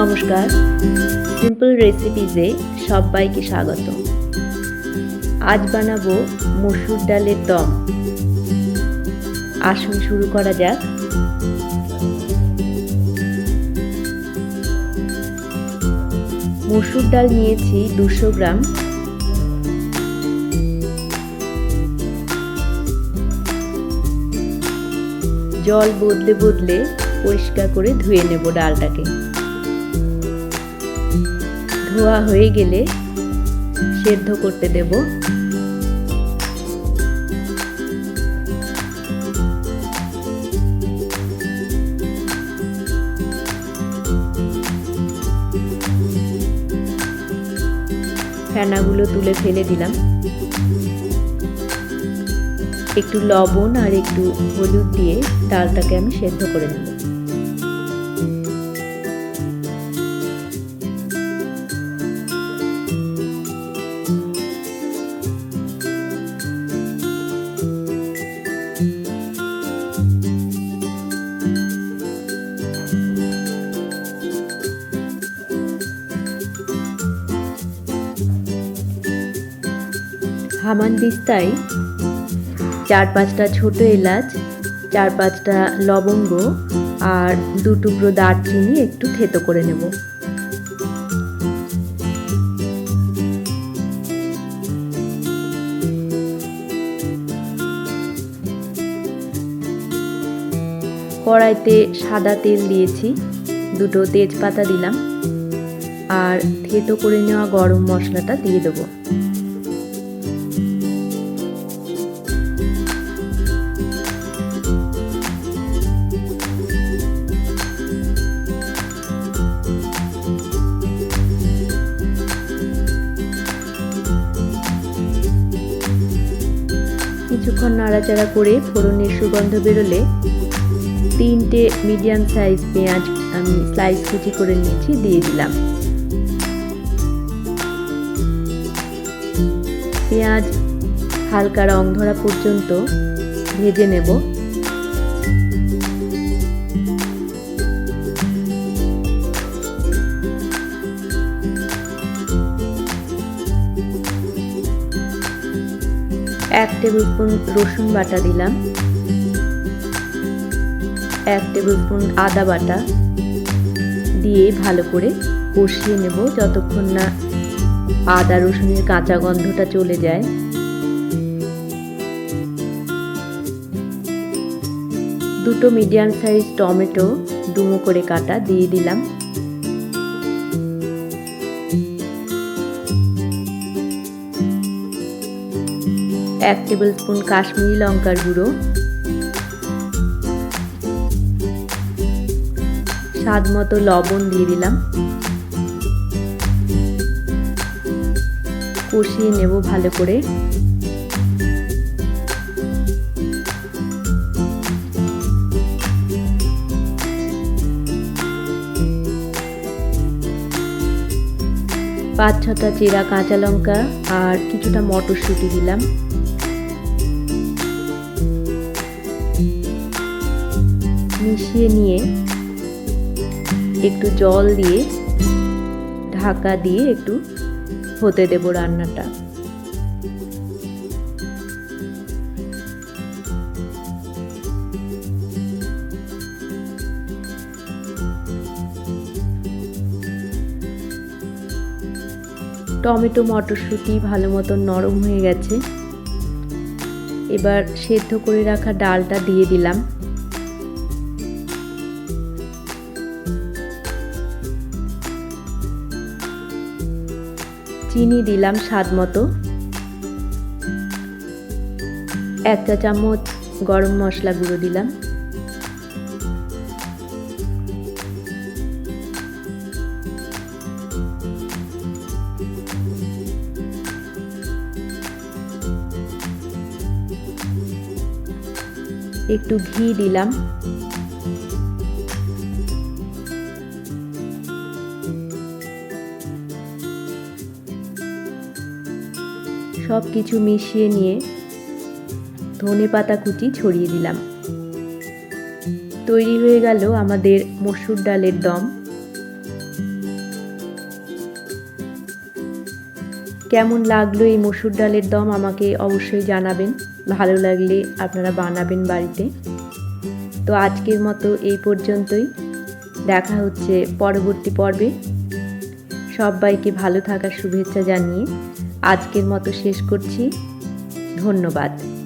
নমস্কার। সিম্পল রেসিপিজে সবাইকে স্বাগত। আজ বানাবো মসুর ডালের দম। আসুন শুরু করা যাক। মসুর ডাল নিয়েছি দুশো গ্রাম। জল বদলে বদলে পরিষ্কার করে ধুয়ে নেব ডালটাকে। ধোয়া হয়ে গেলে সেদ্ধ করতে দেব। ফেনাগুলো তুলে ফেলে দিলাম। একটু লবণ আর একটু হলুদ দিয়ে ডালটাকে আমি সেদ্ধ করে নেব। হামান দিস্তায় চার পাঁচটা ছোট এলাচ, চার পাঁচটা লবঙ্গ আর দু টুকরো দারচিনি একটু থেতো করে নেব। কড়াইতে সাদা তেল দিয়েছি, দুটো তেজপাতা দিলাম, আর থেতো করে নেওয়া গরম মশলাটা দিয়ে দেবো। কিছুক্ষণ নাড়াচাড়া করে ফোড়নের সুগন্ধ বেরোলে তিনটে মিডিয়াম সাইজ পেঁয়াজ আমি স্লাইস কুচি করে নিয়েছি, দিয়ে দিলাম। পেঁয়াজ হালকা রং ধরা পর্যন্ত ভেজে নেব। এক টেবিল স্পুন রসুন বাটা দিলাম। এক টেবিল স্পুন আদা বাটা দিয়ে ভালো করে কষিয়ে নেব যতক্ষণ না আদা রসুনের কাঁচা গন্ধটা চলে যায়। দুটো মিডিয়াম সাইজ টমেটো ডুমো করে কাটা দিয়ে দিলাম। এক টেবিল স্পুন কাশ্মীরি লঙ্কার গুঁড়ো, স্বাদ মতো লবণ দিয়ে দিলাম। কষিয়ে নেব ভালো করে। পাঁচ ছটা চেরা কাঁচা লঙ্কা আর কিছুটা মটরশুঁটি দিলাম। মিশিয়ে নিয়ে একটু জল দিয়ে, ঢাকা দিয়ে একটু হতে দেব রান্নাটা। টমেটো, মটরশুঁটি ভালো মতো নরম হয়ে গেছে। এবার সেদ্ধ করে রাখা ডালটা দিয়ে দিলাম। চিনি দিলাম স্বাদ মতো। এক চা চামচ গরম মশলা গুঁড়ো দিলাম। একটু ঘি দিলাম। সব কিছু মিশিয়ে নিয়ে ধনে পাতা কুচি ছড়িয়ে দিলাম। তৈরি হয়ে গেল আমাদের মসুর ডালের দম। কেমন লাগল এই মসুর ডালের দম আমাকে অবশ্যই জানাবেন। ভালো লাগলে আপনারা বানাবেন বাড়িতে। তো আজকের মতো এই পর্যন্তই। দেখা হচ্ছে পরবর্তী পর্বে। সবাইকে ভালো থাকার শুভেচ্ছা জানিয়ে আজকের মতো শেষ করছি। ধন্যবাদ।